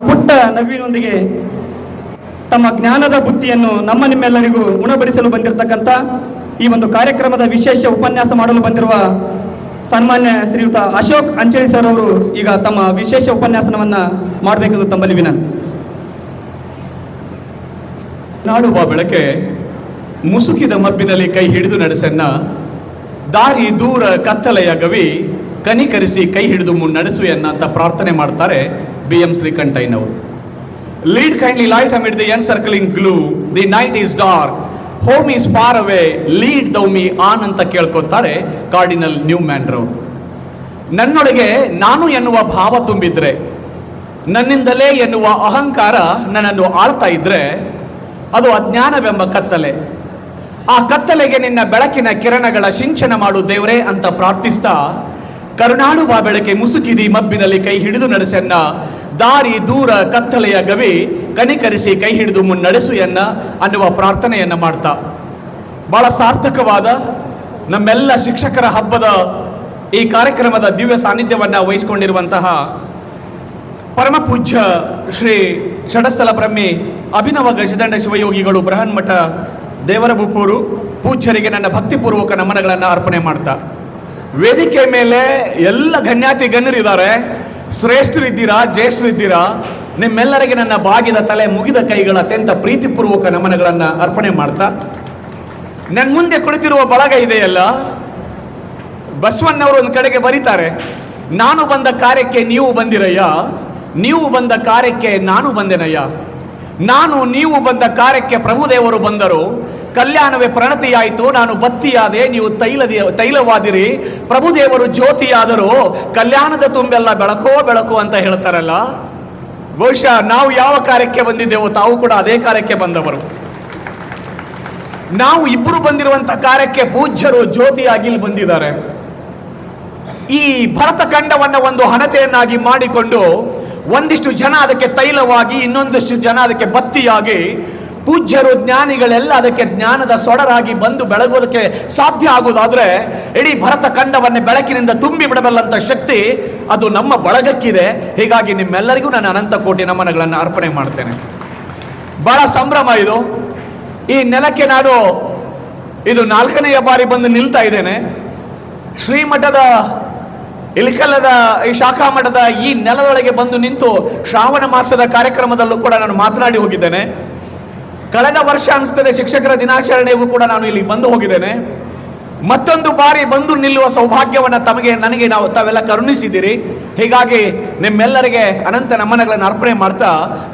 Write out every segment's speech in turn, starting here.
ಪುಟ್ಟ ನವಿನೊಂದಿಗೆ ತಮ್ಮ ಜ್ಞಾನದ ಬುತ್ತಿಯನ್ನು ನಮ್ಮ ನಿಮ್ಮೆಲ್ಲರಿಗೂ ಉಣಬಡಿಸಲು ಬಂದಿರತಕ್ಕಂಥ ಈ ಒಂದು ಕಾರ್ಯಕ್ರಮದ ವಿಶೇಷ ಉಪನ್ಯಾಸ ಮಾಡಲು ಬಂದಿರುವ ಸನ್ಮಾನ್ಯ ಶ್ರೀಯುತ ಅಶೋಕ್ ಅಂಚಳಿ ಸರ್ ಅವರು ಈಗ ತಮ್ಮ ವಿಶೇಷ ಉಪನ್ಯಾಸನವನ್ನ ಮಾಡಬೇಕೆಂದು ತಮ್ಮಲ್ಲಿ ವಿನಂತಿ. ನಾಡುವ ಬೆಳಕೆ ಮುಸುಕಿದ ಮಬ್ಬಿನಲ್ಲಿ ಕೈ ಹಿಡಿದು ನಡೆಸನ್ನ ದಾರಿ ದೂರ ಕತ್ತಲೆಯ ಗವಿ ಕನಿಕರಿಸಿ ಕೈ ಹಿಡಿದು ಮುನ್ನಡೆಸುವೆಯನ್ನ ಅಂತ ಪ್ರಾರ್ಥನೆ ಮಾಡ್ತಾರೆ B M ಶ್ರೀಕಂಠಯ್ಯನವರು lead kindly light amid the encircling gloom the night is dark home is far away lead thou me on ಅಂತ ಕೇಳ್ಕೊತಾರೆ ಕಾರ್ಡಿನಲ್ ನ್ಯೂ ಮ್ಯಾನ್ರವರು ನನ್ನೊಳಗೆ ನಾನು ಎನ್ನುವ ಭಾವ ತುಂಬಿದ್ರೆ ನನ್ನಿಂದಲೇ ಎನ್ನುವ ಅಹಂಕಾರ ನನ್ನನ್ನು ಆಳ್ತಾ ಇದ್ರೆ ಅದು ಅಜ್ಞಾನವೆಂಬ ಕತ್ತಲೆ ಆ ಕತ್ತಲೆಗೆ ನಿನ್ನ ಬೆಳಕಿನ ಕಿರಣಗಳ ಸಿಂಚನ ಮಾಡು ದೇವರೇ ಅಂತ ಪ್ರಾರ್ಥಿಸ್ತಾ ಕರುಣಾಳುವ ಬೆಳಕೆ ಮುಸುಕಿದಿ ಮಬ್ಬಿನಲ್ಲಿ ಕೈ ಹಿಡಿದು ನಡೆಸೆನ್ನ. ದಾರಿ ದೂರ ಕತ್ತಲೆಯ ಗವಿ ಕಣಿಕರಿಸಿ ಕೈ ಹಿಡಿದು ಮುನ್ನಡೆಸು ಎನ್ನ ಅನ್ನುವ ಪ್ರಾರ್ಥನೆಯನ್ನ ಮಾಡ್ತಾ. ಬಹಳ ಸಾರ್ಥಕವಾದ ನಮ್ಮೆಲ್ಲ ಶಿಕ್ಷಕರ ಹಬ್ಬದ ಈ ಕಾರ್ಯಕ್ರಮದ ದಿವ್ಯ ಸಾನ್ನಿಧ್ಯವನ್ನ ವಹಿಸಿಕೊಂಡಿರುವಂತಹ ಪರಮ ಪೂಜ್ಯ ಶ್ರೀ ಷಡಸ್ಥಲ ಬ್ರಹ್ಮಿ ಅಭಿನವ ಗಜದಂಡ ಶಿವಯೋಗಿಗಳು ಬೃಹನ್ಮಠ ದೇವರ ಬುಪ್ಪೂರು ಪೂಜ್ಯರಿಗೆ ನನ್ನ ಭಕ್ತಿಪೂರ್ವಕ ನಮನಗಳನ್ನು ಅರ್ಪಣೆ ಮಾಡ್ತಾ. ವೇದಿಕೆ ಮೇಲೆ ಎಲ್ಲ ಗಣ್ಯಾತಿ ಗಣ್ಯರಿದ್ದಾರೆ ಶ್ರೇಷ್ಠರಿದ್ದೀರಾ ಜ್ಯೇಷ್ಠರಿದ್ದೀರಾ ನಿಮ್ಮೆಲ್ಲರಿಗೆ ನನ್ನ ಬಾಗಿದ ತಲೆ ಮುಗಿದ ಕೈಗಳ ಅತ್ಯಂತ ಪ್ರೀತಿಪೂರ್ವಕ ನಮನಗಳನ್ನು ಅರ್ಪಣೆ ಮಾಡ್ತಾ. ನನ್ನ ಮುಂದೆ ಕುಳಿತಿರುವ ಬಳಗ ಇದೆಯಲ್ಲ? ಬಸವಣ್ಣವರು ಒಂದು ಕಡೆಗೆ ಬರೀತಾರೆ, ನಾನು ಬಂದ ಕಾರ್ಯಕ್ಕೆ ನೀವು ಬಂದಿರಯ್ಯ, ನೀವು ಬಂದ ಕಾರ್ಯಕ್ಕೆ ನಾನು ಬಂದೆನಯ್ಯ. ನಾನು, ನೀವು ಬಂದ ಕಾರ್ಯಕ್ಕೆ ಪ್ರಭುದೇವರು ಬಂದರು ಕಲ್ಯಾಣವೇ ಪ್ರಣತಿಯಾಯಿತು, ನಾನು ಬತ್ತಿಯಾದೆ, ನೀವು ತೈಲದಿ, ತೈಲವಾದಿರಿ. ಪ್ರಭುದೇವರು ಜ್ಯೋತಿಯಾದರು, ಕಲ್ಯಾಣದ ತುಂಬೆಲ್ಲ ಬೆಳಕೋ ಬೆಳಕು ಅಂತ ಹೇಳ್ತಾರಲ್ಲ. ಬಹುಶಃ ನಾವು ಯಾವ ಕಾರ್ಯಕ್ಕೆ ಬಂದಿದ್ದೇವೋ ತಾವು ಕೂಡ ಅದೇ ಕಾರ್ಯಕ್ಕೆ ಬಂದವರು. ನಾವು ಇಬ್ಬರು ಬಂದಿರುವಂತ ಕಾರ್ಯಕ್ಕೆ ಪೂಜ್ಯರು ಜ್ಯೋತಿಯಾಗಿ ಬಂದಿದ್ದಾರೆ. ಈ ಭರತ ಖಂಡವನ್ನ ಒಂದು ಹಣತೆಯನ್ನಾಗಿ ಮಾಡಿಕೊಂಡು ಒಂದಿಷ್ಟು ಜನ ಅದಕ್ಕೆ ತೈಲವಾಗಿ, ಇನ್ನೊಂದಿಷ್ಟು ಜನ ಅದಕ್ಕೆ ಬತ್ತಿಯಾಗಿ ಪೂಜ್ಯರು ಜ್ಞಾನಿಗಳೆಲ್ಲ ಅದಕ್ಕೆ ಜ್ಞಾನದ ಸೊಡರಾಗಿ ಬಂದು ಬೆಳಗೋದಕ್ಕೆ ಸಾಧ್ಯ ಆಗುವುದಾದ್ರೆ, ಇಡೀ ಭರತ ಖಂಡವನ್ನೇ ಬೆಳಕಿನಿಂದ ತುಂಬಿ ಬಿಡಬಲ್ಲಂತ ಶಕ್ತಿ ಅದು ನಮ್ಮ ಬಳಗಕ್ಕಿದೆ. ಹೀಗಾಗಿ ನಿಮ್ಮೆಲ್ಲರಿಗೂ ನಾನು ಅನಂತ ಕೋಟಿ ನಮನಗಳನ್ನು ಅರ್ಪಣೆ ಮಾಡ್ತೇನೆ. ಬಹಳ ಸಂಭ್ರಮ ಇದು. ಈ ನೆಲಕ್ಕೆ ನಾನು ಇದು ನಾಲ್ಕನೆಯ ಬಾರಿ ಬಂದು ನಿಲ್ತಾ ಇದ್ದೇನೆ. ಶ್ರೀಮಠದ, ಇಲಿಕಲ್ಲದ, ಈ ಶಾಖಾ ಮಠದ ಈ ನೆಲದೊಳಗೆ ಬಂದು ನಿಂತು ಶ್ರಾವಣ ಮಾಸದ ಕಾರ್ಯಕ್ರಮದಲ್ಲೂ ಕೂಡ ನಾನು ಮಾತನಾಡಿ ಹೋಗಿದ್ದೇನೆ. ಕಳೆದ ವರ್ಷ ಅನಿಸ್ತದೆ ಶಿಕ್ಷಕರ ದಿನಾಚರಣೆಗೂ ಕೂಡ ನಾನು ಇಲ್ಲಿ ಬಂದು ಹೋಗಿದ್ದೇನೆ. ಮತ್ತೊಂದು ಬಾರಿ ಬಂದು ನಿಲ್ಲುವ ಸೌಭಾಗ್ಯವನ್ನು ತಮಗೆ, ನನಗೆ ನಾವು ತಾವೆಲ್ಲ ಕರುಣಿಸಿದ್ದೀರಿ. ಹೀಗಾಗಿ ನಿಮ್ಮೆಲ್ಲರಿಗೆ ಅನಂತ ನಮನಗಳನ್ನು ಅರ್ಪಣೆ ಮಾಡ್ತಾ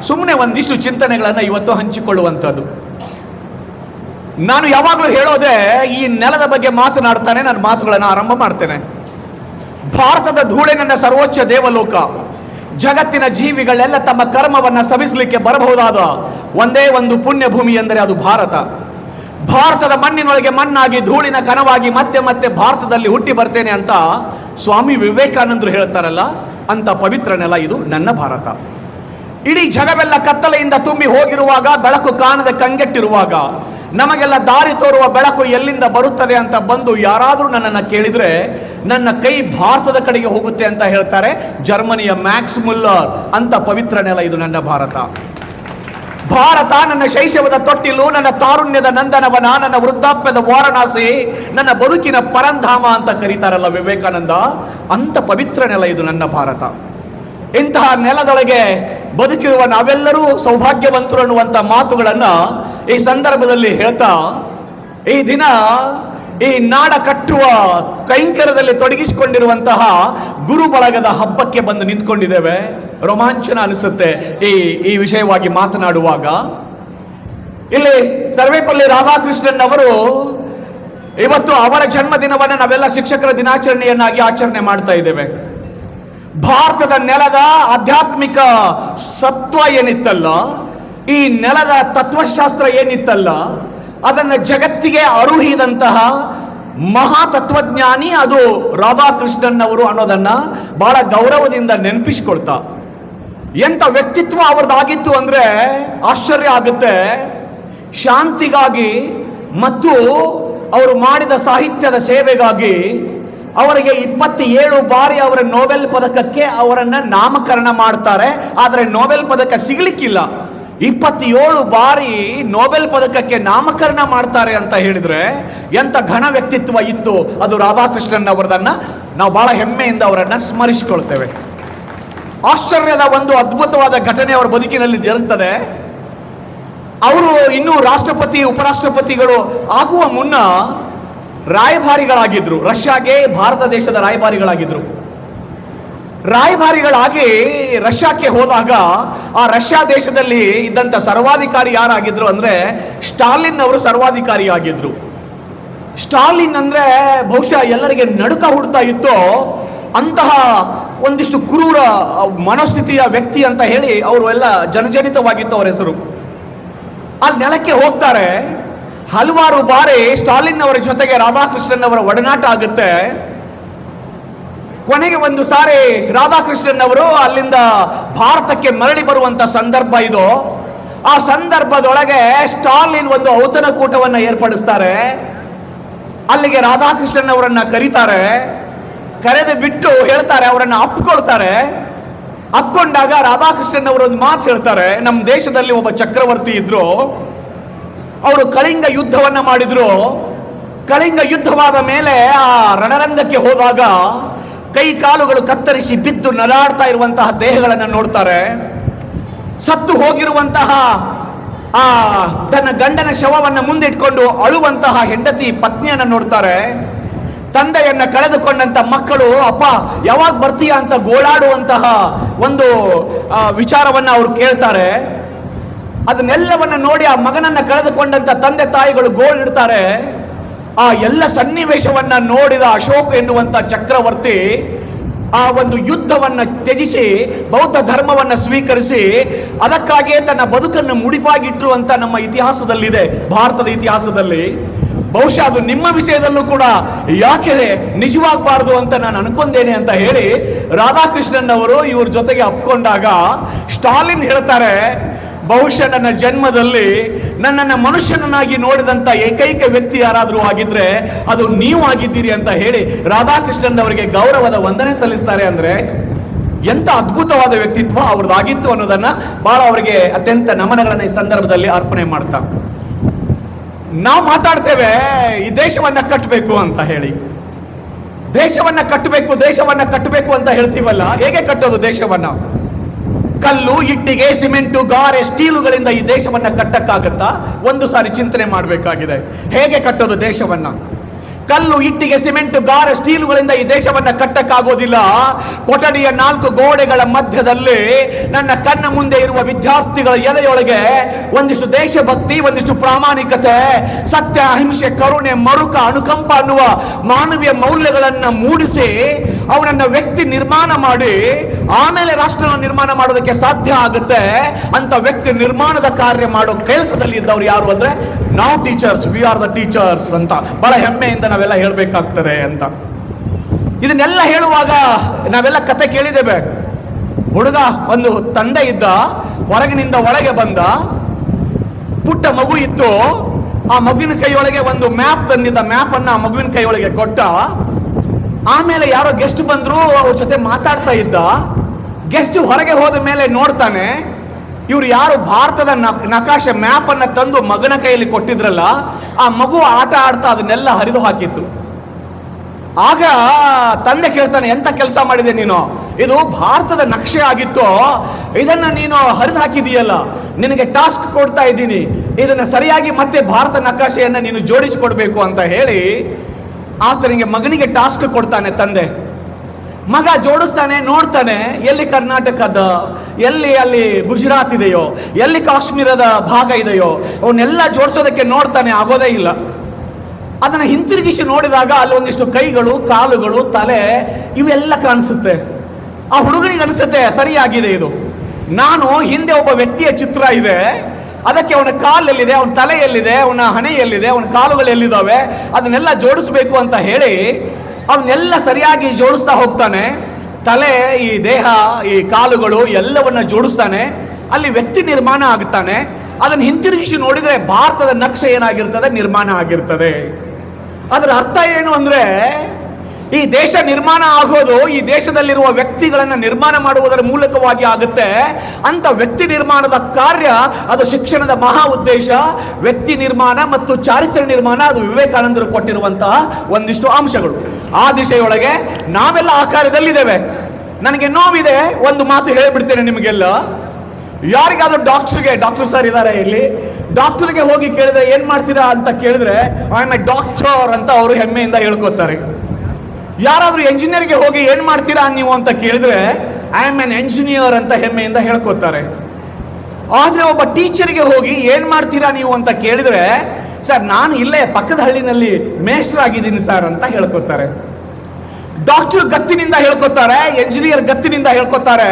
ಸುಮ್ಮನೆ ಒಂದಿಷ್ಟು ಚಿಂತನೆಗಳನ್ನು ಇವತ್ತು ಹಂಚಿಕೊಳ್ಳುವಂಥದ್ದು. ನಾನು ಯಾವಾಗಲೂ ಹೇಳೋದೇ ಈ ನೆಲದ ಬಗ್ಗೆ ಮಾತನಾಡ್ತಾನೆ, ನಾನು ಮಾತುಗಳನ್ನು ಆರಂಭ ಮಾಡ್ತೇನೆ. ಭಾರತದ ಧೂಳೆ ನನ್ನ ಸರ್ವೋಚ್ಚ ದೇವಲೋಕ. ಜಗತ್ತಿನ ಜೀವಿಗಳೆಲ್ಲ ತಮ್ಮ ಕರ್ಮವನ್ನು ಸವಿಸಲಿಕ್ಕೆ ಬರಬಹುದಾದ ಒಂದೇ ಒಂದು ಪುಣ್ಯ ಭೂಮಿ ಎಂದರೆ ಅದು ಭಾರತ. ಭಾರತದ ಮಣ್ಣಿನೊಳಗೆ ಮಣ್ಣಾಗಿ ಧೂಳಿನ ಕಣವಾಗಿ ಮತ್ತೆ ಮತ್ತೆ ಭಾರತದಲ್ಲಿ ಹುಟ್ಟಿ ಬರ್ತೇನೆ ಅಂತ ಸ್ವಾಮಿ ವಿವೇಕಾನಂದರು ಹೇಳ್ತಾರಲ್ಲ ಅಂತ ಪವಿತ್ರ ನೆಲ ಇದು ನನ್ನ ಭಾರತ. ಇಡೀ ಜಗವೆಲ್ಲ ಕತ್ತಲೆಯಿಂದ ತುಂಬಿ ಹೋಗಿರುವಾಗ ಬೆಳಕು ಕಾಣದೆ ಕಂಗೆಟ್ಟಿರುವಾಗ ನಮಗೆಲ್ಲ ದಾರಿ ತೋರುವ ಬೆಳಕು ಎಲ್ಲಿಂದ ಬರುತ್ತದೆ ಅಂತ ಬಂದು ಯಾರಾದರೂ ನನ್ನನ್ನು ಕೇಳಿದರೆ ನನ್ನ ಕೈ ಭಾರತದ ಕಡೆಗೆ ಹೋಗುತ್ತೆ ಅಂತ ಹೇಳ್ತಾರೆ ಜರ್ಮನಿಯ ಮ್ಯಾಕ್ಸ್ ಮುಲ್ಲರ್ ಅಂತ ಪವಿತ್ರ ನೆಲ ಇದು ನನ್ನ ಭಾರತ. ಭಾರತ ನನ್ನ ಶೈಶವದ ತೊಟ್ಟಿಲು, ನನ್ನ ತಾರುಣ್ಯದ ನಂದನವನ, ನನ್ನ ವೃದ್ಧಾಪ್ಯದ ವಾರಣಾಸಿ, ನನ್ನ ಬದುಕಿನ ಪರಂಧಾಮ ಅಂತ ಕರೀತಾರಲ್ಲ ವಿವೇಕಾನಂದ. ಅಂತ ಪವಿತ್ರ ನೆಲ ಇದು ನನ್ನ ಭಾರತ. ಇಂತಹ ನೆಲದೊಳಗೆ ಬದುಕಿರುವ ನಾವೆಲ್ಲರೂ ಸೌಭಾಗ್ಯವಂತರು ಅನ್ನುವಂಥ ಮಾತುಗಳನ್ನು ಈ ಸಂದರ್ಭದಲ್ಲಿ ಹೇಳ್ತಾ, ಈ ದಿನ ಈ ನಾಡ ಕಟ್ಟುವ ಕೈಂಕರದಲ್ಲಿ ತೊಡಗಿಸಿಕೊಂಡಿರುವಂತಹ ಗುರು ಬಳಗದ ಹಬ್ಬಕ್ಕೆ ಬಂದು ನಿಂತ್ಕೊಂಡಿದ್ದೇವೆ. ರೋಮಾಂಚನ ಅನಿಸುತ್ತೆ ಈ ಈ ವಿಷಯವಾಗಿ ಮಾತನಾಡುವಾಗ. ಇಲ್ಲಿ ಸರ್ವೇಪಲ್ಲಿ ರಾಧಾಕೃಷ್ಣನ್ ಅವರು ಇವತ್ತು ಅವರ ಜನ್ಮದಿನವನ್ನು ನಾವೆಲ್ಲ ಶಿಕ್ಷಕರ ದಿನಾಚರಣೆಯನ್ನಾಗಿ ಆಚರಣೆ ಮಾಡ್ತಾ ಇದ್ದೇವೆ. ಭಾರತದ ನೆಲದ ಆಧ್ಯಾತ್ಮಿಕ ಸತ್ವ ಏನಿತ್ತಲ್ಲ, ಈ ನೆಲದ ತತ್ವಶಾಸ್ತ್ರ ಏನಿತ್ತಲ್ಲ, ಅದನ್ನ ಜಗತ್ತಿಗೆ ಅರುಹಿದಂತಹ ಮಹಾ ತತ್ವಜ್ಞಾನಿ ಅದು ರಾಧಾಕೃಷ್ಣನ್ ಅವರು ಅನ್ನೋದನ್ನ ಬಹಳ ಗೌರವದಿಂದ ನೆನಪಿಸ್ಕೊಳ್ತಾ. ಎಂತ ವ್ಯಕ್ತಿತ್ವ ಅವ್ರದ್ದಾಗಿತ್ತು ಅಂದ್ರೆ ಆಶ್ಚರ್ಯ ಆಗುತ್ತೆ. ಶಾಂತಿಗಾಗಿ ಮತ್ತು ಅವರು ಮಾಡಿದ ಸಾಹಿತ್ಯದ ಸೇವೆಗಾಗಿ ಅವರಿಗೆ ಇಪ್ಪತ್ತೇಳು ಬಾರಿ ಅವರ ನೊಬೆಲ್ ಪದಕಕ್ಕೆ ಅವರನ್ನು ನಾಮಕರಣ ಮಾಡ್ತಾರೆ. ಆದರೆ ನೋಬೆಲ್ ಪದಕ ಸಿಗ್ಲಿಕ್ಕಿಲ್ಲ. ಇಪ್ಪತ್ತೇಳು ಬಾರಿ ನೋಬೆಲ್ ಪದಕಕ್ಕೆ ನಾಮಕರಣ ಮಾಡ್ತಾರೆ ಅಂತ ಹೇಳಿದ್ರೆ ಎಂತ ಘನ ವ್ಯಕ್ತಿತ್ವ ಇತ್ತು? ಅದು ರಾಧಾಕೃಷ್ಣನ್ ಅವರದನ್ನ ನಾವು ಬಹಳ ಹೆಮ್ಮೆಯಿಂದ ಅವರನ್ನ ಸ್ಮರಿಸಿಕೊಳ್ತೇವೆ. ಆಶ್ಚರ್ಯದ ಒಂದು ಅದ್ಭುತವಾದ ಘಟನೆ ಅವರ ಬದುಕಿನಲ್ಲಿ ಜರುಗ್ತದೆ. ಅವರು ಇನ್ನೂ ರಾಷ್ಟ್ರಪತಿ, ಉಪರಾಷ್ಟ್ರಪತಿಗಳು ಆಗುವ ಮುನ್ನ ರಾಯಭಾರಿಗಳಾಗಿದ್ರು. ರಷ್ಯಾಗೆ ಭಾರತ ದೇಶದ ರಾಯಭಾರಿಗಳಾಗಿದ್ರು. ರಾಯಭಾರಿಗಳಾಗಿ ರಷ್ಯಾಕ್ಕೆ ಹೋದಾಗ ಆ ರಷ್ಯಾ ದೇಶದಲ್ಲಿ ಇದ್ದಂಥ ಸರ್ವಾಧಿಕಾರಿ ಯಾರಾಗಿದ್ರು ಅಂದ್ರೆ ಸ್ಟಾಲಿನ್ ಅವರು ಸರ್ವಾಧಿಕಾರಿ ಆಗಿದ್ರು. ಸ್ಟಾಲಿನ್ ಅಂದ್ರೆ ಬಹುಶಃ ಎಲ್ಲರಿಗೆ ನಡುಕ ಹುಡ್ತಾ ಇತ್ತು ಅಂತಹ ಒಂದಿಷ್ಟು ಕ್ರೂರ ಮನಸ್ಥಿತಿಯ ವ್ಯಕ್ತಿ ಅಂತ ಹೇಳಿ ಅವರು ಎಲ್ಲ ಜನಜನಿತವಾಗಿತ್ತು ಅವರ ಹೆಸರು. ಆ ನೆಲಕ್ಕೆ ಹೋಗ್ತಾರೆ. ಹಲವಾರು ಬಾರಿ ಸ್ಟಾಲಿನ್ ಅವರ ಜೊತೆಗೆ ರಾಧಾಕೃಷ್ಣನ್ ಅವರ ಒಡನಾಟ ಆಗುತ್ತೆ. ಕೊನೆಗೆ ಒಂದು ಸಾರಿ ರಾಧಾಕೃಷ್ಣನ್ ಅವರು ಅಲ್ಲಿಂದ ಭಾರತಕ್ಕೆ ಮರಳಿ ಬರುವಂತ ಸಂದರ್ಭ ಇದು. ಆ ಸಂದರ್ಭದೊಳಗೆ ಸ್ಟಾಲಿನ್ ಒಂದು ಔತಣಕೂಟವನ್ನು ಏರ್ಪಡಿಸ್ತಾರೆ. ಅಲ್ಲಿಗೆ ರಾಧಾಕೃಷ್ಣನ್ ಅವರನ್ನ ಕರೀತಾರೆ. ಕರೆದು ಬಿಟ್ಟು ಹೇಳ್ತಾರೆ, ಅವರನ್ನ ಅಪ್ಕೊಳ್ತಾರೆ ಅಪ್ಕೊಂಡಾಗ ರಾಧಾಕೃಷ್ಣನ್ ಅವರು ಒಂದು ಮಾತು ಹೇಳ್ತಾರೆ, ನಮ್ಮ ದೇಶದಲ್ಲಿ ಒಬ್ಬ ಚಕ್ರವರ್ತಿ ಇದ್ರು. ಅವರು ಕಳಿಂಗ ಯುದ್ಧವನ್ನ ಮಾಡಿದ್ರು. ಕಳಿಂಗ ಯುದ್ಧವಾದ ಮೇಲೆ ಆ ರಣರಂಗಕ್ಕೆ ಹೋದಾಗ ಕೈ ಕಾಲುಗಳು ಕತ್ತರಿಸಿ ಬಿದ್ದು ನರಾಡ್ತಾ ಇರುವಂತಹ ದೇಹಗಳನ್ನು ನೋಡ್ತಾರೆ. ಸತ್ತು ಹೋಗಿರುವಂತಹ ಆ ತನ್ನ ಗಂಡನ ಶವವನ್ನು ಮುಂದಿಟ್ಕೊಂಡು ಅಳುವಂತಹ ಹೆಂಡತಿ ಪತ್ನಿಯನ್ನು ನೋಡ್ತಾರೆ. ತಂದೆಯನ್ನ ಕಳೆದುಕೊಂಡಂತ ಮಕ್ಕಳು, ಅಪ್ಪ, ಯಾವಾಗ ಬರ್ತೀಯ? ಅಂತ ಗೋಳಾಡುವಂತಹ ಒಂದು ವಿಚಾರವನ್ನ ಅವರು ಕೇಳ್ತಾರೆ. ಅದನ್ನೆಲ್ಲವನ್ನ ನೋಡಿ ಆ ಮಗನನ್ನ ಕಳೆದುಕೊಂಡಂತ ತಂದೆ ತಾಯಿಗಳು ಗೋಳಿಡ್ತಾರೆ ಆ ಎಲ್ಲ ಸನ್ನಿವೇಶವನ್ನ ನೋಡಿದ ಅಶೋಕ್ ಎನ್ನುವಂತ ಚಕ್ರವರ್ತಿ ಆ ಒಂದು ಯುದ್ಧವನ್ನ ತ್ಯಜಿಸಿ, ಬೌದ್ಧ ಧರ್ಮವನ್ನ ಸ್ವೀಕರಿಸಿ, ಅದಕ್ಕಾಗಿಯೇ ತನ್ನ ಬದುಕನ್ನು ಮುಡಿಪಾಗಿಟ್ರು ಅಂತ ನಮ್ಮ ಇತಿಹಾಸದಲ್ಲಿದೆ, ಭಾರತದ ಇತಿಹಾಸದಲ್ಲಿ. ಬಹುಶಃ ಅದು ನಿಮ್ಮ ವಿಷಯದಲ್ಲೂ ಕೂಡ ಯಾಕೆ ನಿಜವಾಗಬಾರದು ಅಂತ ನಾನು ಅನ್ಕೊಂಡೇನೆ ಅಂತ ಹೇಳಿ ರಾಧಾಕೃಷ್ಣನ್ ಅವರು ಇವ್ರ ಜೊತೆಗೆ ಅಪ್ಕೊಂಡಾಗ ಸ್ಟಾಲಿನ್ ಹೇಳ್ತಾರೆ ಬಹುಶಃ ನನ್ನ ಜನ್ಮದಲ್ಲಿ ನನ್ನನ್ನು ಮನುಷ್ಯನನ್ನಾಗಿ ನೋಡಿದಂಥ ಏಕೈಕ ವ್ಯಕ್ತಿ ಯಾರಾದರೂ ಆಗಿದ್ರೆ ಅದು ನೀವು ಆಗಿದ್ದೀರಿ ಅಂತ ಹೇಳಿ ರಾಧಾಕೃಷ್ಣನ್ ಅವರಿಗೆ ಗೌರವದ ವಂದನೆ ಸಲ್ಲಿಸ್ತಾರೆ ಅಂದರೆ ಎಂಥ ಅದ್ಭುತವಾದ ವ್ಯಕ್ತಿತ್ವ ಅವ್ರದ್ದಾಗಿತ್ತು ಅನ್ನೋದನ್ನ ಬಹಳ ಅವರಿಗೆ ಅತ್ಯಂತ ನಮನಗಳನ್ನ ಈ ಸಂದರ್ಭದಲ್ಲಿ ಅರ್ಪಣೆ ಮಾಡ್ತಾ. ನಾವು ಮಾತಾಡ್ತೇವೆ, ಈ ದೇಶವನ್ನ ಕಟ್ಟಬೇಕು ಅಂತ ಹೇಳಿ. ದೇಶವನ್ನ ಕಟ್ಟಬೇಕು ದೇಶವನ್ನ ಕಟ್ಟಬೇಕು ಅಂತ ಹೇಳ್ತೀವಲ್ಲ, ಹೇಗೆ ಕಟ್ಟೋದು ದೇಶವನ್ನ? ಕಲ್ಲು, ಇಟ್ಟಿಗೆ, ಸಿಮೆಂಟು, ಗಾರೆ, ಸ್ಟೀಲುಗಳಿಂದ ಈ ದೇಶವನ್ನ ಕಟ್ಟಕ್ಕಾಗತ್ತಾ? ಒಂದು ಸಾರಿ ಚಿಂತನೆ ಮಾಡಬೇಕಾಗಿದೆ. ಹೇಗೆ ಕಟ್ಟೋದು ದೇಶವನ್ನ? ಕಲ್ಲು, ಇಟ್ಟಿಗೆ, ಸಿಮೆಂಟ್, ಗಾರೆ, ಸ್ಟೀಲುಗಳಿಂದ ಈ ದೇಶವನ್ನ ಕಟ್ಟಕ್ಕಾಗೋದಿಲ್ಲ. ಕೊಠಡಿಯ ನಾಲ್ಕು ಗೋಡೆಗಳ ಮಧ್ಯದಲ್ಲಿ ನನ್ನ ಕಣ್ಣ ಮುಂದೆ ಇರುವ ವಿದ್ಯಾರ್ಥಿಗಳ ಎಲೆಯೊಳಗೆ ಒಂದಿಷ್ಟು ದೇಶಭಕ್ತಿ, ಒಂದಿಷ್ಟು ಪ್ರಾಮಾಣಿಕತೆ, ಸತ್ಯ, ಅಹಿಂಸೆ, ಕರುಣೆ, ಮರುಕ, ಅನುಕಂಪ ಅನ್ನುವ ಮಾನವೀಯ ಮೌಲ್ಯಗಳನ್ನ ಮೂಡಿಸಿ ಅವನನ್ನ ವ್ಯಕ್ತಿ ನಿರ್ಮಾಣ ಮಾಡಿ, ಆಮೇಲೆ ರಾಷ್ಟ್ರ ನಿರ್ಮಾಣ ಮಾಡೋದಕ್ಕೆ ಸಾಧ್ಯ ಆಗುತ್ತೆ ಅಂತ ವ್ಯಕ್ತಿ ನಿರ್ಮಾಣದ ಕಾರ್ಯ ಮಾಡೋ ಕೆಲಸದಲ್ಲಿ ಇದ್ದವ್ರು ಯಾರು ಅಂದ್ರೆ, ನಾವು teachers we are the teachers ಅಂತ. ಬಹಳ ಹೆಮ್ಮೆಯಿಂದ ನಾವೆಲ್ಲ ಹೇಳ್ಬೇಕಾಗ್ತದೆ ಅಂತ. ಇದನ್ನೆಲ್ಲ ಹೇಳುವಾಗ ನಾವೆಲ್ಲ ಕತೆ ಕೇಳಿದ್ದೇವೆ. ಹುಡುಗ, ಒಂದು ತಂದೆ ಇದ್ದ, ಹೊರಗಿನಿಂದ ಒಳಗೆ ಬಂದ, ಪುಟ್ಟ ಮಗು ಇತ್ತು. ಆ ಮಗುವಿನ ಕೈಯೊಳಗೆ ಒಂದು ಮ್ಯಾಪ್ ತಂದಿದ್ದ ಮ್ಯಾಪ್ ಅನ್ನ ಆ ಮಗುವಿನ ಕೈಯೊಳಗೆ ಕೊಟ್ಟ. ಆಮೇಲೆ ಯಾರೋ ಗೆಸ್ಟ್ ಬಂದ್ರು, ಅವ್ರ ಜೊತೆ ಮಾತಾಡ್ತಾ ಇದ್ದ. ಗೆಸ್ಟ್ ಹೊರಗೆ ಹೋದ ಮೇಲೆ ನೋಡ್ತಾನೆ, ಇವ್ರು ಯಾರು ಭಾರತದ ನಕ್- ನಕಾಶೆ ಮ್ಯಾಪ್ ಅನ್ನ ತಂದು ಮಗನ ಕೈಯಲ್ಲಿ ಕೊಟ್ಟಿದ್ರಲ್ಲ, ಆ ಮಗು ಆಟ ಆಡ್ತಾ ಅದನ್ನೆಲ್ಲ ಹರಿದು ಹಾಕಿತ್ತು. ಆಗ ತಂದೆ ಕೇಳ್ತಾನೆ, ಎಂತ ಕೆಲಸ ಮಾಡಿದೆ ನೀನು? ಇದು ಭಾರತದ ನಕ್ಷೆ ಆಗಿತ್ತು? ಇದನ್ನ ನೀನು ಹರಿದು ಹಾಕಿದೀಯಲ್ಲ ನಿನಗೆ ಟಾಸ್ಕ್ ಕೊಡ್ತಾ ಇದ್ದೀನಿ. ಇದನ್ನ ಸರಿಯಾಗಿ ಮತ್ತೆ ಭಾರತ ನಕಾಶೆಯನ್ನ ನೀನು ಜೋಡಿಸಿಕೊಡ್ಬೇಕು ಅಂತ ಹೇಳಿ ಆತನಿಗೆ ಮಗನಿಗೆ ಟಾಸ್ಕ್ ಕೊಡ್ತಾನೆ ತಂದೆ. ಮಗ ಜೋಡಿಸ್ತಾನೆ, ನೋಡ್ತಾನೆ, ಎಲ್ಲಿ ಕರ್ನಾಟಕದ, ಎಲ್ಲಿ ಅಲ್ಲಿ ಗುಜರಾತ್ ಇದೆಯೋ, ಎಲ್ಲಿ ಕಾಶ್ಮೀರದ ಭಾಗ ಇದೆಯೋ, ಅವನ್ನೆಲ್ಲ ಜೋಡಿಸೋದಕ್ಕೆ ನೋಡ್ತಾನೆ, ಆಗೋದೇ ಇಲ್ಲ. ಅದನ್ನ ಹಿಂತಿರುಗಿಸಿ ನೋಡಿದಾಗ ಅಲ್ಲಿ ಒಂದಿಷ್ಟು ಕೈಗಳು, ಕಾಲುಗಳು, ತಲೆ, ಇವೆಲ್ಲ ಕಾಣಿಸುತ್ತೆ. ಆ ಹುಡುಗನಿಗೆ ಅನಿಸುತ್ತೆ, ಸರಿಯಾಗಿದೆ ಇದು. ನಾನು ಹಿಂದೆ ಒಬ್ಬ ವ್ಯಕ್ತಿಯ ಚಿತ್ರ ಇದೆ. ಅದಕ್ಕೆ ಅವನ ಕಾಲೆಲ್ಲಿದೆ, ಅವನ ತಲೆ ಎಲ್ಲಿದೆ ಅವನ ಹಣೆ ಎಲ್ಲಿದೆ ಅವನ ಕಾಲುಗಳು ಎಲ್ಲಿದ್ದಾವೆ? ಅದನ್ನೆಲ್ಲ ಜೋಡಿಸ್ಬೇಕು ಅಂತ ಹೇಳಿ ಅವನ್ನೆಲ್ಲ ಸರಿಯಾಗಿ ಜೋಡಿಸ್ತಾ ಹೋಗ್ತಾನೆ. ತಲೆ, ಈ ದೇಹ, ಈ ಕಾಲುಗಳು ಎಲ್ಲವನ್ನ ಜೋಡಿಸ್ತಾನೆ. ಅಲ್ಲಿ ವ್ಯಕ್ತಿ ನಿರ್ಮಾಣ ಆಗುತ್ತಾನೆ ಅದನ್ನು ಹಿಂತಿರುಗಿಸಿ ನೋಡಿದ್ರೆ ಭಾರತದ ನಕ್ಷೆ ಏನಾಗಿರ್ತದೆ? ನಿರ್ಮಾಣ ಆಗಿರ್ತದೆ. ಅದರ ಅರ್ಥ ಏನು ಅಂದ್ರೆ ಈ ದೇಶ ನಿರ್ಮಾಣ ಆಗೋದು ಈ ದೇಶದಲ್ಲಿರುವ ವ್ಯಕ್ತಿಗಳನ್ನು ನಿರ್ಮಾಣ ಮಾಡುವುದರ ಮೂಲಕವಾಗಿ ಆಗುತ್ತೆ. ಅಂತ ವ್ಯಕ್ತಿ ನಿರ್ಮಾಣದ ಕಾರ್ಯ ಅದು ಶಿಕ್ಷಣದ ಮಹಾ ಉದ್ದೇಶ. ವ್ಯಕ್ತಿ ನಿರ್ಮಾಣ ಮತ್ತು ಚಾರಿತ್ರ್ಯ ನಿರ್ಮಾಣ ಅದು ವಿವೇಕಾನಂದರು ಕೊಟ್ಟಿರುವಂತಹ ಒಂದಿಷ್ಟು ಅಂಶಗಳು. ಆ ದಿಶೆಯೊಳಗೆ ನಾವೆಲ್ಲ ಆ ಕಾರ್ಯದಲ್ಲಿದ್ದೇವೆ. ನನಗೆ ನೋವಿದೆ, ಒಂದು ಮಾತು ಹೇಳಿಬಿಡ್ತೇನೆ ನಿಮಗೆಲ್ಲ. ಯಾರಿಗಾದ್ರೂ ಡಾಕ್ಟರ್ಗೆ, ಡಾಕ್ಟರ್ ಸರ್ ಇದ್ದಾರೆ ಇಲ್ಲಿ. ಡಾಕ್ಟರ್ಗೆ ಹೋಗಿ ಕೇಳಿದ್ರೆ ಏನ್ ಮಾಡ್ತೀರಾ ಅಂತ ಕೇಳಿದ್ರೆ ಐ ಎ ಡಾಕ್ಟರ್ ಅಂತ ಅವರು ಹೆಮ್ಮೆಯಿಂದ ಹೇಳ್ಕೊತಾರೆ. ಯಾರಾದ್ರೂ ಎಂಜಿನಿಯರ್ಗೆ ಹೋಗಿ ಏನು ಮಾಡ್ತೀರಾ ನೀವು ಅಂತ ಕೇಳಿದ್ರೆ ಐ ಆಮ್ ಎನ್ ಎಂಜಿನಿಯರ್ ಅಂತ ಹೆಮ್ಮೆಯಿಂದ ಹೇಳ್ಕೊತಾರೆ ಆದರೆ ಒಬ್ಬ ಟೀಚರ್ಗೆ ಹೋಗಿ ಏನು ಮಾಡ್ತೀರಾ ನೀವು ಅಂತ ಕೇಳಿದ್ರೆ, ಸರ್, ನಾನು ಇಲ್ಲೇ ಪಕ್ಕದ ಹಳ್ಳಿನಲ್ಲಿ ಮೇಸ್ಟರ್ ಆಗಿದ್ದೀನಿ ಸರ್ ಅಂತ ಹೇಳ್ಕೊತಾರೆ ಡಾಕ್ಟರ್ ಗತ್ತಿನಿಂದ ಹೇಳ್ಕೊತಾರೆ ಎಂಜಿನಿಯರ್ ಗತ್ತಿನಿಂದ ಹೇಳ್ಕೊತಾರೆ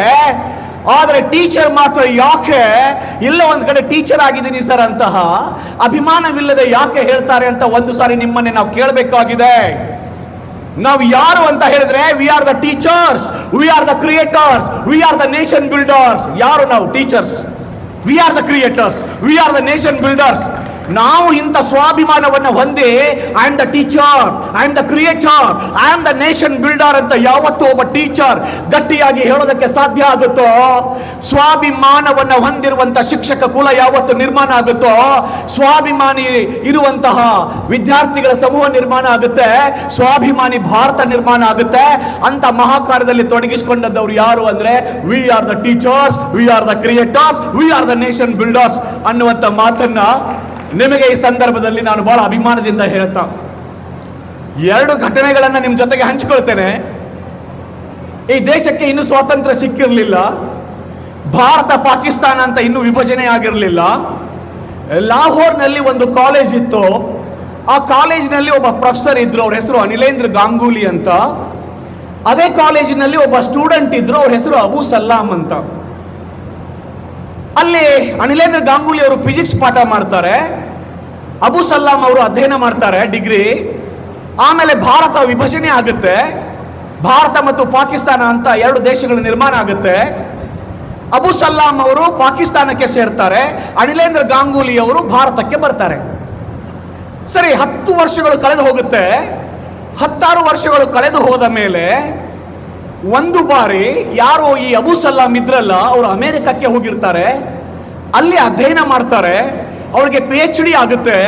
ಆದರೆ ಟೀಚರ್ ಮಾತ್ರ ಯಾಕೆ ಇಲ್ಲ ಒಂದು ಕಡೆ ಟೀಚರ್ ಆಗಿದ್ದೀನಿ ಸರ್ ಅಂತಹ ಅಭಿಮಾನವಿಲ್ಲದೆ ಯಾಕೆ ಹೇಳ್ತಾರೆ ಅಂತ ಒಂದು ಸಾರಿ ನಿಮ್ಮನ್ನೇ ನಾವು ಕೇಳಬೇಕಾಗಿದೆ. ನಾವು ಯಾರು ಅಂತ ಹೇಳಿದ್ರೆ we are the teachers we are the creators we are the nation builders ಯಾರು ನಾವು teachers we are the creators we are the nation builders ನಾವು ಇಂಥ ಸ್ವಾಭಿಮಾನವನ್ನು ಹೊಂದಿ I am the teacher I am the creator I am the nation builder ಅಂತ ಯಾವತ್ತೂ ಒಬ್ಬ teacher ಗಟ್ಟಿಯಾಗಿ ಹೇಳೋದಕ್ಕೆ ಸಾಧ್ಯ ಆಗುತ್ತೋ? ಸ್ವಾಭಿಮಾನವನ್ನು ಹೊಂದಿರುವಂತ ಶಿಕ್ಷಕ ಕುಲ ಯಾವತ್ತು ನಿರ್ಮಾಣ ಆಗುತ್ತೋ? ಸ್ವಾಭಿಮಾನಿ ಇರುವಂತಹ ವಿದ್ಯಾರ್ಥಿಗಳ ಸಮೂಹ ನಿರ್ಮಾಣ ಆಗುತ್ತೆ, ಸ್ವಾಭಿಮಾನಿ ಭಾರತ ನಿರ್ಮಾಣ ಆಗುತ್ತೆ. ಅಂತ ಮಹಾಕಾರ್ಯದಲ್ಲಿ ತೊಡಗಿಸಿಕೊಂಡದ್ದವ್ರು ಯಾರು ಅಂದ್ರೆ we are the teachers we are the creators we are the nation builders ಅನ್ನುವಂತ ಮಾತನ್ನ ನಿಮಗೆ ಈ ಸಂದರ್ಭದಲ್ಲಿ ನಾನು ಬಹಳ ಅಭಿಮಾನದಿಂದ ಹೇಳ್ತಾ ಎರಡು ಘಟನೆಗಳನ್ನು ನಿಮ್ಮ ಜೊತೆಗೆ ಹಂಚಿಕೊಳ್ತೇನೆ. ಈ ದೇಶಕ್ಕೆ ಇನ್ನೂ ಸ್ವಾತಂತ್ರ್ಯ ಸಿಕ್ಕಿರಲಿಲ್ಲ. ಭಾರತ, ಪಾಕಿಸ್ತಾನ ಅಂತ ಇನ್ನೂ ವಿಭಜನೆ ಆಗಿರಲಿಲ್ಲ. ಲಾಹೋರ್ನಲ್ಲಿ ಒಂದು ಕಾಲೇಜ್ ಇತ್ತು. ಆ ಕಾಲೇಜಿನಲ್ಲಿ ಒಬ್ಬ ಪ್ರೊಫೆಸರ್ ಇದ್ರು, ಅವ್ರ ಹೆಸರು ಅನಿಲೇಂದ್ರ ಗಾಂಗೂಲಿ ಅಂತ. ಅದೇ ಕಾಲೇಜಿನಲ್ಲಿ ಒಬ್ಬ ಸ್ಟೂಡೆಂಟ್ ಇದ್ರು, ಅವ್ರ ಹೆಸರು ಅಬು ಸಲಾಂ ಅಂತ. ಅಲ್ಲಿ ಅನಿಲೇಂದ್ರ ಗಾಂಗೂಲಿ ಅವರು ಫಿಸಿಕ್ಸ್ ಪಾಠ ಮಾಡ್ತಾರೆ. ಅಬು ಸಲ್ಲಾಂ ಅವರು ಅಧ್ಯಯನ ಮಾಡ್ತಾರೆ ಡಿಗ್ರಿ ಆಮೇಲೆ ಭಾರತ ವಿಭಜನೆ ಆಗುತ್ತೆ. ಭಾರತ ಮತ್ತು ಪಾಕಿಸ್ತಾನ ಅಂತ ಎರಡು ದೇಶಗಳು ನಿರ್ಮಾಣ ಆಗುತ್ತೆ. ಅಬು ಸಲಾಂ ಅವರು ಪಾಕಿಸ್ತಾನಕ್ಕೆ ಸೇರ್ತಾರೆ. ಅನಿಲೇಂದ್ರ ಗಾಂಗೂಲಿ ಅವರು ಭಾರತಕ್ಕೆ ಬರ್ತಾರೆ. ಸರಿ, ಹತ್ತು ವರ್ಷಗಳು ಕಳೆದು ಹೋಗುತ್ತೆ. ಹತ್ತಾರು ವರ್ಷಗಳು ಕಳೆದು ಹೋದ ಮೇಲೆ ಒಂದು ಬಾರಿ ಯಾರು ಈ ಅಬು ಸಲ್ಲಾಂ ಇದ್ರಲ್ಲ, ಅವರು ಅಮೆರಿಕಕ್ಕೆ ಹೋಗಿರ್ತಾರೆ. ಅಲ್ಲಿ ಅಧ್ಯಯನ ಮಾಡ್ತಾರೆ. ಅವ್ರಿಗೆ ಪಿ ಎಚ್ ಡಿ ಆಗುತ್ತೆ.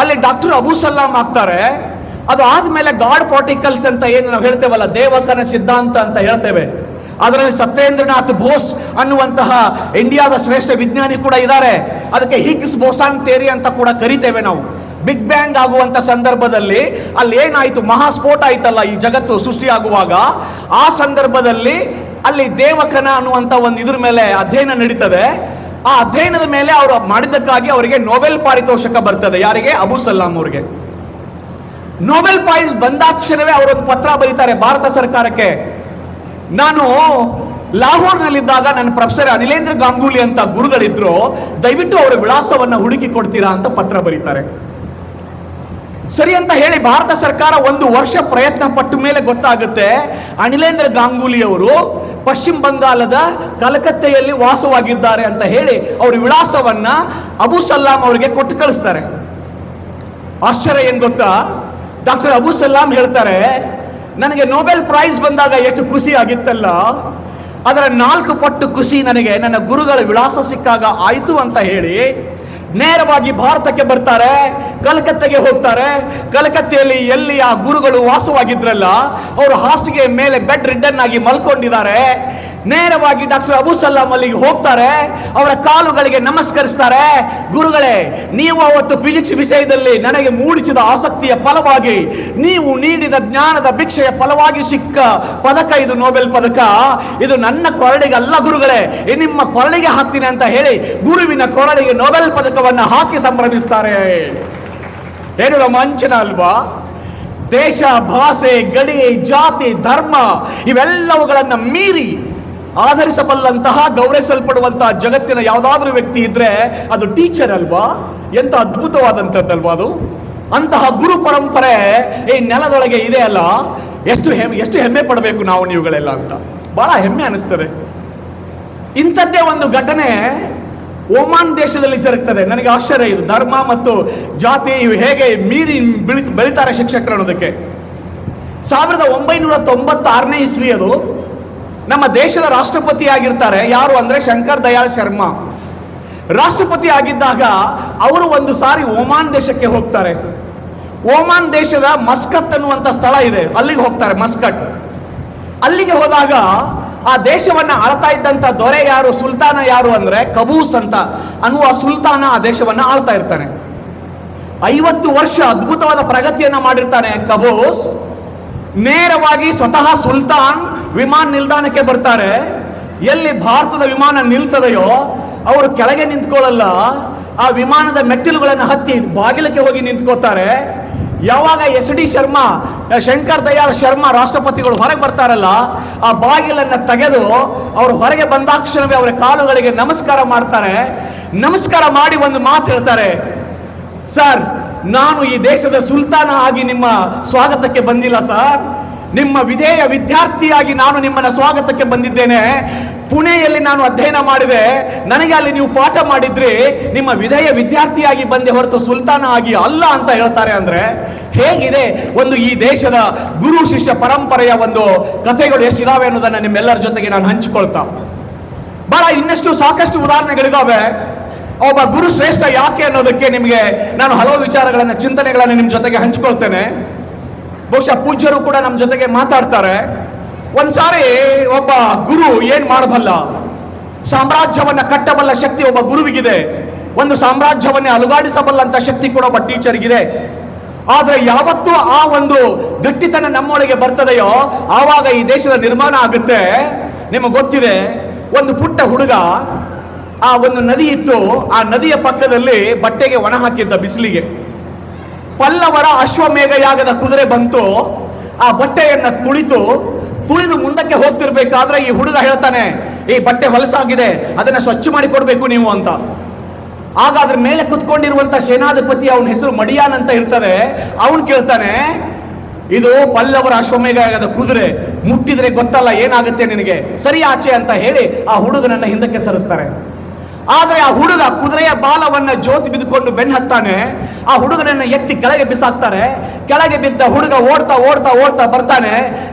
ಅಲ್ಲಿ ಡಾಕ್ಟರ್ ಅಬು ಸಲ್ಲಾಂ ಆಗ್ತಾರೆ. ಅದು ಆದ್ಮೇಲೆ ಗಾಡ್ ಪಾರ್ಟಿಕಲ್ಸ್ ಅಂತ ಏನು ನಾವು ಹೇಳ್ತೇವಲ್ಲ, ದೇವಕನ ಸಿದ್ಧಾಂತ ಅಂತ ಹೇಳ್ತೇವೆ. ಅದರಲ್ಲಿ ಸತ್ಯೇಂದ್ರನಾಥ್ ಬೋಸ್ ಅನ್ನುವಂತಹ ಇಂಡಿಯಾದ ಶ್ರೇಷ್ಠ ವಿಜ್ಞಾನಿ ಕೂಡ ಇದ್ದಾರೆ. ಅದಕ್ಕೆ ಹಿಗ್ಸ್ ಬೋಸಾನ್ ಥೇರಿ ಅಂತ ಕೂಡ ಕರಿತೇವೆ ನಾವು. ಬಿಗ್ ಬ್ಯಾಂಗ್ ಆಗುವಂತ ಸಂದರ್ಭದಲ್ಲಿ ಅಲ್ಲಿ ಏನಾಯ್ತು? ಮಹಾಸ್ಫೋಟ ಆಯ್ತಲ್ಲ ಈ ಜಗತ್ತು ಸೃಷ್ಟಿಯಾಗುವಾಗ? ಆ ಸಂದರ್ಭದಲ್ಲಿ ಅಲ್ಲಿ ದೇವಕನ ಅನ್ನುವಂತ ಒಂದು ಇದ್ರ ಮೇಲೆ ಅಧ್ಯಯನ ನಡೀತದೆ. ಆ ಅಧ್ಯಯನದ ಮೇಲೆ ಅವರು ಮಾಡಿದ್ದಕ್ಕಾಗಿ ಅವರಿಗೆ ನೋಬೆಲ್ ಪಾರಿತೋಷಕ ಬರ್ತದೆ. ಯಾರಿಗೆ? ಅಬು ಸಲಾಂ ಅವರಿಗೆ. ನೊಬೆಲ್ ಪ್ರೈಸ್ ಬಂದಾಕ್ಷಣವೇ ಅವರೊಂದು ಪತ್ರ ಬರೀತಾರೆ ಭಾರತ ಸರ್ಕಾರಕ್ಕೆ. ನಾನು ಲಾಹೋರ್ನಲ್ಲಿದ್ದಾಗ ನನ್ನ ಪ್ರೊಫೆಸರ್ ಅನಿಲೇಂದ್ರ ಗಾಂಗೂಲಿ ಅಂತ ಗುರುಗಳಿದ್ರು, ದಯವಿಟ್ಟು ಅವರ ವಿಳಾಸವನ್ನು ಹುಡುಕಿ ಕೊಡ್ತೀರಾ ಅಂತ ಪತ್ರ ಬರೀತಾರೆ. ಸರಿ ಅಂತ ಹೇಳಿ ಭಾರತ ಸರ್ಕಾರ ಒಂದು ವರ್ಷ ಪ್ರಯತ್ನ ಪಟ್ಟ ಮೇಲೆ ಗೊತ್ತಾಗುತ್ತೆ. ಅನಿಲೇಂದ್ರ ಗಾಂಗೂಲಿ ಅವರು ಪಶ್ಚಿಮ ಬಂಗಾಲದ ಕಲಕತ್ತೆಯಲ್ಲಿ ವಾಸವಾಗಿದ್ದಾರೆ ಅಂತ ಹೇಳಿ ಅವ್ರ ವಿಳಾಸವನ್ನ ಅಬು ಸಲಾಂ ಅವರಿಗೆ ಕೊಟ್ಟು ಕಳಿಸ್ತಾರೆ. ಆಶ್ಚರ್ಯ ಏನ್ ಗೊತ್ತಾ? ಡಾಕ್ಟರ್ ಅಬು ಸಲಾಂ ಹೇಳ್ತಾರೆ, ನನಗೆ ನೋಬೆಲ್ ಪ್ರೈಸ್ ಬಂದಾಗ ಎಷ್ಟು ಖುಷಿ ಆಗಿತ್ತಲ್ಲ. ಅದರ ನಾಲ್ಕು ಪಟ್ಟು ಖುಷಿ ನನಗೆ ನನ್ನ ಗುರುಗಳ ವಿಳಾಸ ಸಿಕ್ಕಾಗ ಆಯಿತು ಅಂತ ಹೇಳಿ ನೇರವಾಗಿ ಭಾರತಕ್ಕೆ ಬರ್ತಾರೆ, ಕಲ್ಕತ್ತೆಗೆ ಹೋಗ್ತಾರೆ. ಕಲ್ಕತ್ತೆಯಲ್ಲಿ ಎಲ್ಲಿ ಆ ಗುರುಗಳು ವಾಸವಾಗಿದ್ರಲ್ಲ, ಅವರು ಹಾಸಿಗೆ ಮೇಲೆ ಬೆಡ್ ರಿಡ್ಡನ್ ಆಗಿ ಮಲ್ಕೊಂಡಿದ್ದಾರೆ. ನೇರವಾಗಿ ಡಾಕ್ಟರ್ ಅಬು ಸಲಾಂ ಅಲ್ಲಿಗೆ ಹೋಗ್ತಾರೆ. ಅವರ ಕಾಲುಗಳಿಗೆ ನಮಸ್ಕರಿಸ್ತಾರೆ. ಗುರುಗಳೇ, ನೀವು ಅವತ್ತು ಫಿಸಿಕ್ಸ್ ವಿಷಯದಲ್ಲಿ ನನಗೆ ಮೂಡಿಸಿದ ಆಸಕ್ತಿಯ ಫಲವಾಗಿ, ನೀವು ನೀಡಿದ ಜ್ಞಾನದ ಭಿಕ್ಷೆಯ ಫಲವಾಗಿ ಸಿಕ್ಕ ಪದಕ ಇದು, ನೋಬೆಲ್ ಪದಕ. ಇದು ನನ್ನ ಕೊರಳಿಗೆ ಅಲ್ಲ ಗುರುಗಳೇ ನಿಮ್ಮ ಕೊರಳಿಗೆ ಹಾಕ್ತೀನಿ ಅಂತ ಹೇಳಿ ಗುರುವಿನ ಕೊರಳಿಗೆ ನೋಬೆಲ್ ಪದಕವನ್ನು ಹಾಕಿ ಸಂಭ್ರಮಿಸ್ತಾರೆ. ಏನು ರೋಮಾಂಚನ ಅಲ್ವಾ? ದೇಶ, ಭಾಷೆ, ಗಡಿ, ಜಾತಿ, ಧರ್ಮ, ಇವೆಲ್ಲವುಗಳನ್ನು ಮೀರಿ ಆಧರಿಸಬಲ್ಲಂತಹ, ಗೌರವಿಸಲ್ಪಡುವಂತಹ ಜಗತ್ತಿನ ಯಾವುದಾದ್ರೂ ವ್ಯಕ್ತಿ ಇದ್ರೆ ಅದು ಟೀಚರ್ ಅಲ್ವಾ? ಎಂತ ಅದ್ಭುತವಾದಂಥದ್ದಲ್ವಾ ಅದು? ಅಂತಹ ಗುರು ಪರಂಪರೆ ಈ ನೆಲದೊಳಗೆ ಇದೆ ಅಲ್ಲ? ಎಷ್ಟು ಹೆಮ್ಮೆ ಎಷ್ಟು ಹೆಮ್ಮೆ ಪಡಬೇಕು ನಾವು ನೀವುಗಳೆಲ್ಲ ಅಂತ? ಬಹಳ ಹೆಮ್ಮೆ ಅನಿಸ್ತದೆ. ಇಂಥದ್ದೇ ಒಂದು ಘಟನೆ ಒಮಾನ್ ದೇಶದಲ್ಲಿ ಜರುಗ್ತದೆ. ನನಗೆ ಆಶ್ಚರ್ಯ ಇದು. ಧರ್ಮ ಮತ್ತು ಜಾತಿ ಇವು ಹೇಗೆ ಮೀರಿ ಬೆಳಿ ಬೆಳಿತಾರೆ ಶಿಕ್ಷಕರು ಅನ್ನೋದಕ್ಕೆ. ಸಾವಿರದ ಒಂಬೈನೂರ ತೊಂಬತ್ತಾರನೇ ಇಸ್ವಿ ಅದು ನಮ್ಮ ದೇಶದ ರಾಷ್ಟ್ರಪತಿ ಆಗಿರ್ತಾರೆ ಯಾರು ಅಂದ್ರೆ ಶಂಕರ್ ದಯಾಳ್ ಶರ್ಮಾ. ರಾಷ್ಟ್ರಪತಿ ಆಗಿದ್ದಾಗ ಅವರು ಒಂದು ಸಾರಿ ಒಮಾನ್ ದೇಶಕ್ಕೆ ಹೋಗ್ತಾರೆ. ಓಮಾನ್ ದೇಶದ ಮಸ್ಕತ್ ಅನ್ನುವಂಥ ಸ್ಥಳ ಇದೆ. ಅಲ್ಲಿಗೆ ಹೋಗ್ತಾರೆ ಮಸ್ಕಟ್ ಅಲ್ಲಿಗೆ ಹೋದಾಗ ಆ ದೇಶವನ್ನ ಆಳ್ತಾ ಇದ್ದಂತ ದೊರೆ ಯಾರು, ಸುಲ್ತಾನ ಯಾರು ಅಂದ್ರೆ ಕಬೂಸ್ ಅಂತ ಅನ್ನುವ ಸುಲ್ತಾನ ಆ ದೇಶವನ್ನ ಆಳ್ತಾ ಇರ್ತಾನೆ. ಐವತ್ತು ವರ್ಷ ಅದ್ಭುತವಾದ ಪ್ರಗತಿಯನ್ನ ಮಾಡಿರ್ತಾನೆ ಕಬೂಸ್. ನೇರವಾಗಿ ಸ್ವತಃ ಸುಲ್ತಾನ್ ವಿಮಾನ ನಿಲ್ದಾಣಕ್ಕೆ ಬರ್ತಾರೆ. ಎಲ್ಲಿ ಭಾರತದ ವಿಮಾನ ನಿಲ್ತದೆಯೋ ಅವರು ಕೆಳಗೆ ನಿಂತ್ಕೊಳ್ಳಲ್ಲ. ಆ ವಿಮಾನದ ಮೆಟ್ಟಿಲುಗಳನ್ನು ಹತ್ತಿ ಬಾಗಿಲಕ್ಕೆ ಹೋಗಿ ನಿಂತ್ಕೋತಾರೆ. ಯಾವಾಗ ಎಸ್ ಡಿ ಶರ್ಮಾ, ಶಂಕರ್ ದಯಾಳ್ ಶರ್ಮಾ ರಾಷ್ಟ್ರಪತಿಗಳು ಹೊರಗೆ ಬರ್ತಾರಲ್ಲ, ಆ ಬಾಗಿಲನ್ನ ತೆಗೆದು ಅವರು ಹೊರಗೆ ಬಂದಾಕ್ಷಣವೇ ಅವರ ಕಾಲುಗಳಿಗೆ ನಮಸ್ಕಾರ ಮಾಡ್ತಾರೆ. ನಮಸ್ಕಾರ ಮಾಡಿ ಒಂದು ಮಾತು ಹೇಳ್ತಾರೆ. ಸರ್ ನಾನು ಈ ದೇಶದ ಸುಲ್ತಾನ ಆಗಿ ನಿಮ್ಮ ಸ್ವಾಗತಕ್ಕೆ ಬಂದಿಲ್ಲ ಸರ್. ನಿಮ್ಮ ವಿಧೇಯ ವಿದ್ಯಾರ್ಥಿಯಾಗಿ ನಾನು ನಿಮ್ಮನ್ನ ಸ್ವಾಗತಕ್ಕೆ ಬಂದಿದ್ದೇನೆ. ಪುಣೆಯಲ್ಲಿ ನಾನು ಅಧ್ಯಯನ ಮಾಡಿದೆ. ನನಗೆ ಅಲ್ಲಿ ನೀವು ಪಾಠ ಮಾಡಿದ್ರಿ. ನಿಮ್ಮ ವಿಧೇಯ ವಿದ್ಯಾರ್ಥಿಯಾಗಿ ಬಂದೆ ಹೊರತು ಸುಲ್ತಾನ ಆಗಿ ಅಲ್ಲ ಅಂತ ಹೇಳ್ತಾರೆ ಅಂದ್ರೆ ಹೇಗಿದೆ ಒಂದು ಈ ದೇಶದ ಗುರು ಶಿಷ್ಯ ಪರಂಪರೆಯ ಒಂದು ಕಥೆಗಳು ಎಷ್ಟಿದಾವೆ ಅನ್ನೋದನ್ನ ನಿಮ್ಮೆಲ್ಲರ ಜೊತೆಗೆ ನಾನು ಹಂಚಿಕೊಳ್ತಾ ಬಹಳ ಇನ್ನಷ್ಟು ಸಾಕಷ್ಟು ಉದಾಹರಣೆಗಳಿದಾವೆ. ಒಬ್ಬ ಗುರು ಶ್ರೇಷ್ಠ ಯಾಕೆ ಅನ್ನೋದಕ್ಕೆ ನಿಮಗೆ ನಾನು ಹಲವು ವಿಚಾರಗಳನ್ನು, ಚಿಂತನೆಗಳನ್ನು ನಿಮ್ಮ ಜೊತೆಗೆ ಹಂಚ್ಕೊಳ್ತೇನೆ. ಬಹುಶಃ ಪೂಜ್ಯರು ಕೂಡ ನಮ್ಮ ಜೊತೆಗೆ ಮಾತಾಡ್ತಾರೆ. ಒಂದ್ಸಾರಿ ಒಬ್ಬ ಗುರು ಏನ್ ಮಾಡಬಲ್ಲ? ಸಾಮ್ರಾಜ್ಯವನ್ನ ಕಟ್ಟಬಲ್ಲ ಶಕ್ತಿ ಒಬ್ಬ ಗುರುವಿಗಿದೆ. ಒಂದು ಸಾಮ್ರಾಜ್ಯವನ್ನೇ ಅಲುಗಾಡಿಸಬಲ್ಲಂತ ಶಕ್ತಿ ಕೂಡ ಒಬ್ಬ ಟೀಚರ್ಗಿದೆ. ಆದ್ರೆ ಯಾವತ್ತೂ ಆ ಒಂದು ಗಟ್ಟಿತನ ನಮ್ಮೊಳಗೆ ಬರ್ತದೆಯೋ, ಆವಾಗ ಈ ದೇಶದ ನಿರ್ಮಾಣ ಆಗುತ್ತೆ. ನಿಮಗೆ ಗೊತ್ತಿದೆ, ಒಂದು ಪುಟ್ಟ ಹುಡುಗ ಆ ಒಂದು ನದಿ ಇತ್ತು, ಆ ನದಿಯ ಪಕ್ಕದಲ್ಲಿ ಬಟ್ಟೆಗೆ ಒಣ ಹಾಕಿದ್ದ ಬಿಸಿಲಿಗೆ. ಪಲ್ಲವರ ಅಶ್ವಮೇಘ ಯಾಗದ ಕುದುರೆ ಬಂತು, ಆ ಬಟ್ಟೆಯನ್ನ ತುಳಿತು, ತುಳಿದು ಮುಂದಕ್ಕೆ ಹೋಗ್ತಿರ್ಬೇಕಾದ್ರೆ ಈ ಹುಡುಗ ಹೇಳ್ತಾನೆ, ಈ ಬಟ್ಟೆ ಹೊಲಸಾಗಿದೆ, ಅದನ್ನ ಸ್ವಚ್ಛ ಮಾಡಿ ಕೊಡ್ಬೇಕು ನೀವು ಅಂತ. ಆಗ ಅದ್ರ ಮೇಲೆ ಕುತ್ಕೊಂಡಿರುವಂತ ಸೇನಾಧಿಪತಿ ಅವನ ಹೆಸರು ಮಡಿಯಾನ್ ಅಂತ ಇರ್ತದೆ. ಅವನು ಕೇಳ್ತಾನೆ, ಇದು ಪಲ್ಲವರ ಅಶ್ವಮೇಘ ಯಾಗದ ಕುದುರೆ, ಮುಟ್ಟಿದ್ರೆ ಗೊತ್ತಲ್ಲ ಏನಾಗುತ್ತೆ ನಿನಗೆ? ಸರಿ ಆಚೆ ಅಂತ ಹೇಳಿ ಆ ಹುಡುಗನನ್ನ ಹಿಂದಕ್ಕೆ ಸರಿಸ್ತಾರೆ ಆದ್ರೆ ಆ ಹುಡುಗ ಕುದುರೆಯ ಬಾಲವನ್ನ ಜ್ಯೋತಿ ಬಿದ್ದುಕೊಂಡು ಬೆನ್ನು ಹತ್ತಾನೆ. ಆ ಹುಡುಗನನ್ನ ಎತ್ತಿ ಕೆಳಗೆ ಬಿಸಾಕ್ತಾರೆ. ಕೆಳಗೆ ಬಿದ್ದ ಹುಡುಗ ಓಡ್ತಾ ಓಡ್ತಾ ಓಡ್ತಾ ಬರ್ತಾನೆ.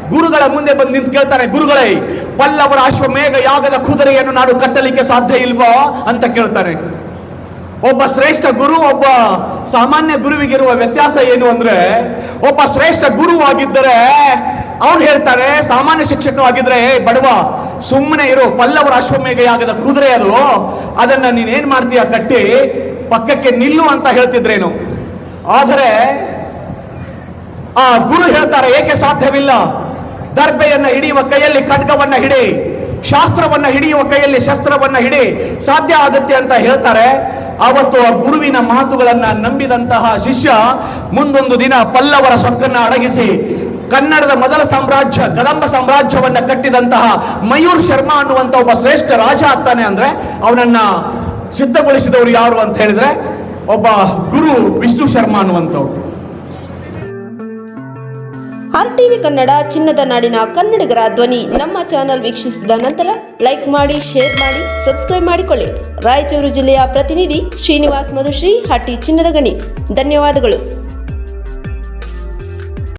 ಗುರುಗಳ ಮುಂದೆ ಬಂದು ನಿಂತು ಕೇಳ್ತಾನೆ ಗುರುಗಳೇ ಪಲ್ಲವರ ಅಶ್ವಮೇಘ ಯಾಗದ ಕುದುರೆಯನ್ನು ನಾನು ಕಟ್ಟಲಿಕ್ಕೆ ಸಾಧ್ಯ ಇಲ್ವೋ? ಅಂತ ಕೇಳ್ತಾನೆ ಒಬ್ಬ ಶ್ರೇಷ್ಠ ಗುರು ಒಬ್ಬ ಸಾಮಾನ್ಯ ಗುರುವಿಗಿರುವ ವ್ಯತ್ಯಾಸ ಏನು ಅಂದ್ರೆ ಒಬ್ಬ ಶ್ರೇಷ್ಠ ಗುರು ಆಗಿದ್ದರೆ ಅವನು ಹೇಳ್ತಾರೆ ಸಾಮಾನ್ಯ ಶಿಕ್ಷಕ ಆಗಿದ್ರೆ "ಏ, ಬಡವ ಸುಮ್ಮನೆ ಇರೋ, ಪಲ್ಲವರ ಅಶ್ವಮೇಘ ಯಾಗದ ಕುದುರೆ ಅದು. ಅದನ್ನ ನೀನೇನ್ ಮಾಡ್ತೀಯ ಕಟ್ಟಿ, ಪಕ್ಕಕ್ಕೆ ನಿಲ್ಲು ಅಂತ ಹೇಳ್ತಿದ್ರೇನು? ಆದರೆ, ಆ ಗುರು ಹೇಳ್ತಾರೆ, ಏಕೆ ಸಾಧ್ಯವಿಲ್ಲ? ದರ್ಬೆಯನ್ನ ಹಿಡಿಯುವ ಕೈಯಲ್ಲಿ ಖಡ್ಗವನ್ನ ಹಿಡಿ, ಶಾಸ್ತ್ರವನ್ನ ಹಿಡಿಯುವ ಕೈಯಲ್ಲಿ ಶಸ್ತ್ರವನ್ನ ಹಿಡಿ, ಸಾಧ್ಯ ಆಗುತ್ತೆ ಅಂತ ಹೇಳ್ತಾರೆ. ಅವತ್ತು ಆ ಗುರುವಿನ ಮಾತುಗಳನ್ನ ನಂಬಿದಂತಹ ಶಿಷ್ಯ ಮುಂದೊಂದು ದಿನ ಪಲ್ಲವರ ಸೊಕ್ಕನ್ನ ಅಡಗಿಸಿ ಕನ್ನಡದ ಮೊದಲ ಸಾಮ್ರಾಜ್ಯ, ಕದಂಬ ಸಾಮ್ರಾಜ್ಯವನ್ನ ಕಟ್ಟಿದಂತಹ ಮಯೂರ್ ಶರ್ಮಾ ಅನ್ನುವಂತ ಒಬ್ಬ ಶ್ರೇಷ್ಠ ರಾಜ ಆಗ್ತಾನೆ ಅಂದ್ರೆ ಅವನನ್ನ ಸಿದ್ಧಗೊಳಿಸಿದವರು ಯಾರು ಅಂತ ಹೇಳಿದ್ರೆ ಒಬ್ಬ ಗುರು ವಿಷ್ಣು ಶರ್ಮಾ ಅನ್ನುವಂಥವ್ರು. ಆರ್ ಟಿವಿ ಕನ್ನಡ, ಚಿನ್ನದ ನಾಡಿನ ಕನ್ನಡಿಗರ ಧ್ವನಿ ನಮ್ಮ ಚಾನೆಲ್ ವೀಕ್ಷಿಸಿದ ನಂತರ ಲೈಕ್ ಮಾಡಿ, ಶೇರ್ ಮಾಡಿ, ಸಬ್ಸ್ಕ್ರೈಬ್ ಮಾಡಿಕೊಳ್ಳಿ. ರಾಯಚೂರು ಜಿಲ್ಲೆಯ ಪ್ರತಿನಿಧಿ ಶ್ರೀನಿವಾಸ್ ಮಧುಶ್ರೀ ಹಟ್ಟಿ ಚಿನ್ನದ ಗಣಿ. ಧನ್ಯವಾದಗಳು.